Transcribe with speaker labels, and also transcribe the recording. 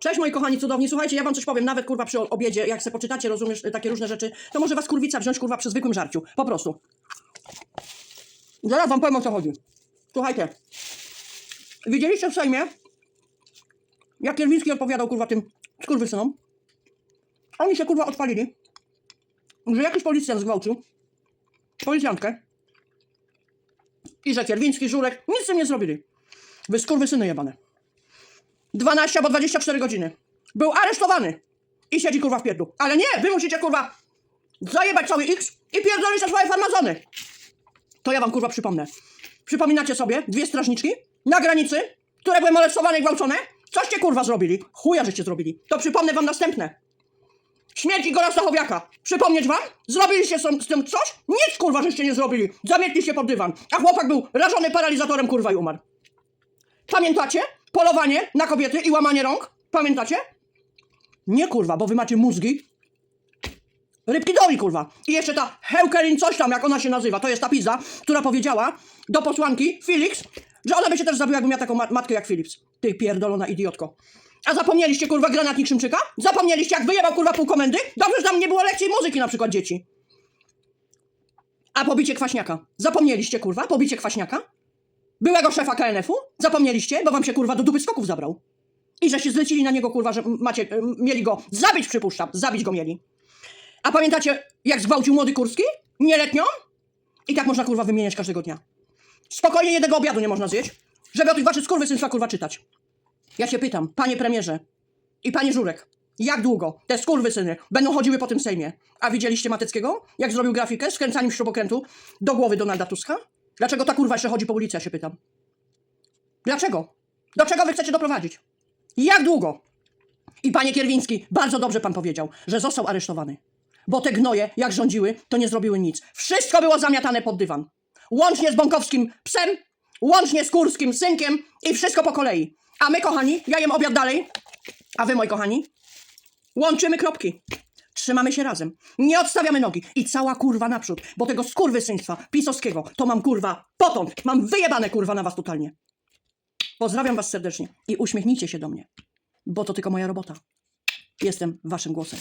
Speaker 1: Cześć moi kochani cudowni, słuchajcie, ja wam coś powiem, nawet kurwa przy obiedzie, jak se poczytacie, rozumiesz, takie różne rzeczy, to może was kurwica wziąć kurwa przy zwykłym żarciu, po prostu. Zaraz wam powiem o co chodzi. Słuchajcie, widzieliście w Sejmie, jak Kierwiński odpowiadał kurwa tym skurwysynom? Oni się kurwa odpalili, że jakiś policjant zgwałcił policjantkę i że Kierwiński, Żurek nic z tym nie zrobili. Wy skurwysyny jebane. 12 albo 24 godziny. Był aresztowany i siedzi kurwa w pierdlu. Ale nie, wy musicie kurwa zajebać cały X i pierdolić na swoje farmazony. To ja wam kurwa przypomnę. Przypominacie sobie dwie strażniczki na granicy, które były molestowane i gwałcone? Coście kurwa zrobili? Chuja żeście zrobili. To przypomnę wam następne. Śmierć Igora Stachowiaka. Przypomnieć wam? Zrobiliście z tym coś? Nic kurwa żeście nie zrobili. Zamietliście pod dywan. A chłopak był rażony paralizatorem kurwa i umarł. Pamiętacie? Polowanie na kobiety i łamanie rąk? Pamiętacie? Nie kurwa, bo wy macie mózgi. Rybki doli kurwa. I jeszcze ta Heukerin coś tam, jak ona się nazywa, to jest ta pizza, która powiedziała do posłanki Felix, że ona by się też zabiła, jakby miała taką ma- matkę jak Philips. Ty pierdolona idiotko. A zapomnieliście kurwa granatnik Szymczyka? Zapomnieliście jak wyjebał kurwa pół komendy? Dobrze, że tam nie było lekcji muzyki na przykład dzieci. A pobicie kwaśniaka? Zapomnieliście kurwa? Pobicie kwaśniaka? Byłego szefa KNF-u? Zapomnieliście, bo wam się kurwa do dupy skoków zabrał. I że się zlecili na niego kurwa, że macie, mieli go zabić, przypuszczam. Zabić go mieli. A pamiętacie, jak zgwałcił młody Kurski? Nieletnią? I tak można kurwa wymieniać każdego dnia. Spokojnie jednego obiadu nie można zjeść, żeby o tych waszych skurwysyństwach kurwa czytać. Ja się pytam, panie premierze i panie Żurek, jak długo te skurwysyny będą chodziły po tym Sejmie? A widzieliście Mateckiego? Jak zrobił grafikę z kręcaniem śrubokrętu do głowy Donalda Tuska? Dlaczego ta kurwa jeszcze chodzi po ulicy, ja się pytam. Dlaczego? Do czego wy chcecie doprowadzić? Jak długo? I panie Kierwiński, bardzo dobrze pan powiedział, że został aresztowany. Bo te gnoje, jak rządziły, to nie zrobiły nic. Wszystko było zamiatane pod dywan. Łącznie z bąkowskim psem, łącznie z kurskim synkiem i wszystko po kolei. A my, kochani, ja jem obiad dalej, a wy, moi kochani, łączymy kropki. Trzymamy się razem. Nie odstawiamy nogi. I cała kurwa naprzód. Bo tego skurwysyństwa pisowskiego to mam kurwa potąd. Mam wyjebane kurwa na was totalnie. Pozdrawiam was serdecznie i uśmiechnijcie się do mnie. Bo to tylko moja robota. Jestem waszym głosem.